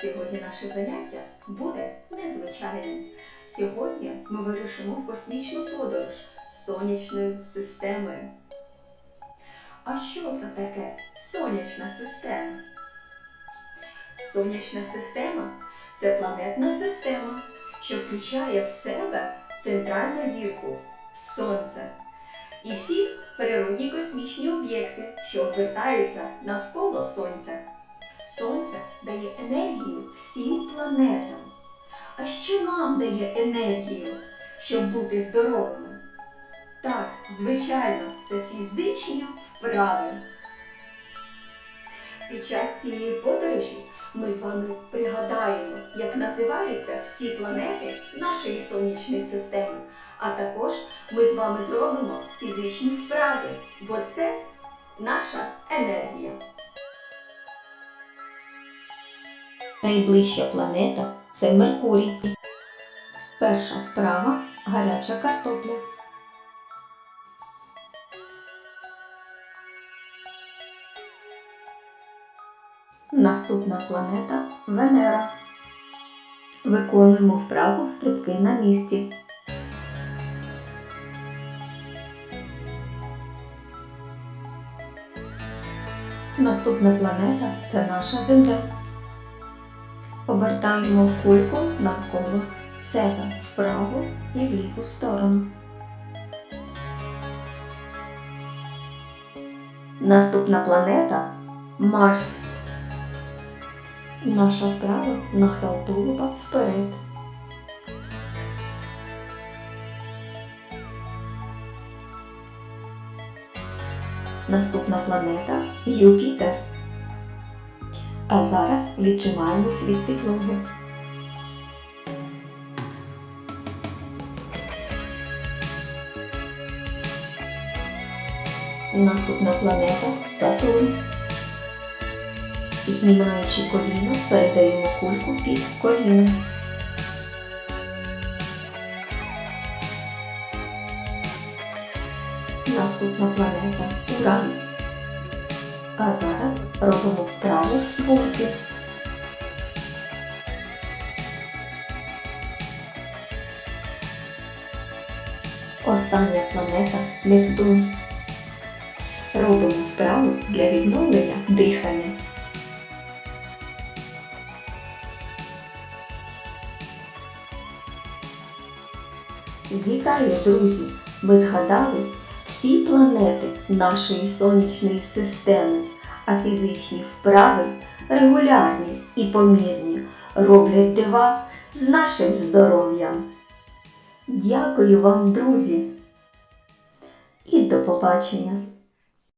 Сьогодні наше заняття буде незвичайним. Сьогодні ми вирушимо в космічну подорож з сонячною системою. А що це таке сонячна система? Сонячна система це планетна система, що включає в себе центральну зірку Сонце і всі природні космічні об'єкти, що обертаються навколо Сонця. Сонце дає енергію всім планетам. А що нам дає енергію, щоб бути здоровими? Так, звичайно, це фізичні вправи. Під час цієї подорожі ми з вами пригадаємо, як називаються всі планети нашої сонячної системи. А також ми з вами зробимо фізичні вправи, бо це наша Найближча планета це Меркурій. Перша вправа гаряча картопля. Наступна планета Венера. Виконуємо вправу стрибки на місці. Наступна планета це наша Земля. Обертаємо кульку навколо себе вправо і в ліву сторону. Наступна планета Марс. Наша вправа нахил тулуба вперед. Наступна планета Юпітер. А зараз віджимаємось від підлоги. Наступна планета Сатурн. Піднімаючи коліно, передаємо кульку під коліно. Наступна планета Уран. А зараз робимо вправу бурки. Остання планета Нептун. Робимо вправу для відновлення дихання. Вітаю, друзі! Ви згадали всі планети нашої сонячної системи, а фізичні вправи регулярні і помірні роблять дива з нашим здоров'ям. Дякую вам, друзі! І до побачення!